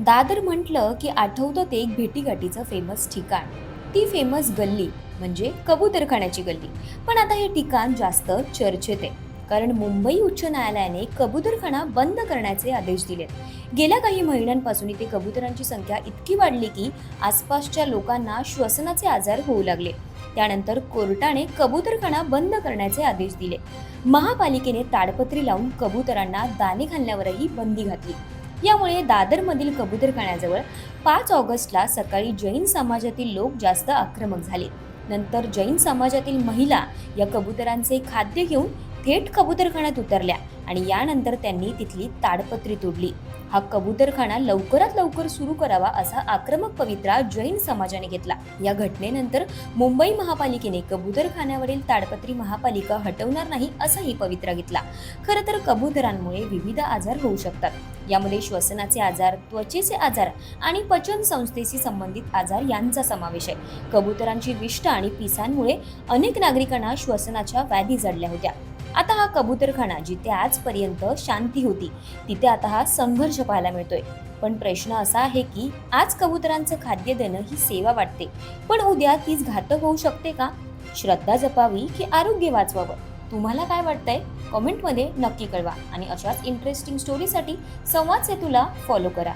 दादर म्हटलं की आठवतं ते एक भेटीगाठीचं फेमस ठिकाण. ती फेमस गल्ली म्हणजे कबूतरखान्याची गल्ली. पण आता हे ठिकाण जास्त चर्चेत आहे. कारण मुंबई उच्च न्यायालयाने कबूतरखाना बंद करण्याचे आदेश दिलेत. गेल्या काही महिन्यांपासून इथे कबुतरांची संख्या इतकी वाढली की आसपासच्या लोकांना श्वसनाचे आजार होऊ लागले. त्यानंतर कोर्टाने कबूतरखाना बंद करण्याचे आदेश दिले. महापालिकेने ताडपत्री लावून कबुतरांना दाणे घालण्यावरही बंदी घातली. यामुळे दादरमधील कबूतरखान्याजवळ पाच ऑगस्टला सकाळी जैन समाजातील लोक जास्त आक्रमक झाले. नंतर जैन समाजातील महिला या कबुतरांचे खाद्य घेऊन थेट कबूतरखान्यात उतरल्या आणि यानंतर त्यांनी तिथली ताडपत्री तोडली. हा कबूतरखाना लवकरात लवकर सुरू करावा असा आक्रमक पवित्रा जैन समाजाने घेतला. या घटनेनंतर मुंबई महापालिकेने कबूतरखान्यावरील ताडपत्री महापालिका हटवणार नाही असाही पवित्रा घेतला. खरं तर कबुतरांमुळे विविध आजार होऊ शकतात. यामध्ये श्वसनाचे आजार त्वचेचे आजार आणि पचन संस्थेशी संबंधित आजार यांचा समावेश आहे. कबुतरांची विष्ट आणि पिसांमुळे अनेक नागरिकांना श्वसनाच्या व्याधी जडल्या होत्या. आता हा कबूतरखाना जिथे आजपर्यंत शांती होती तिथे आता हा संघर्ष पाहायला मिळतोय. पण प्रश्न असा आहे की आज कबुतरांचं खाद्य देणं ही सेवा वाटते पण उद्या तीच घातक होऊ शकते का? श्रद्धा जपावी की आरोग्य वाचवावं? तुम्हाला काय वाटतंय? कमेंटमध्ये नक्की कळवा आणि अशाच इंटरेस्टिंग स्टोरीसाठी संवाद सेतूला फॉलो करा.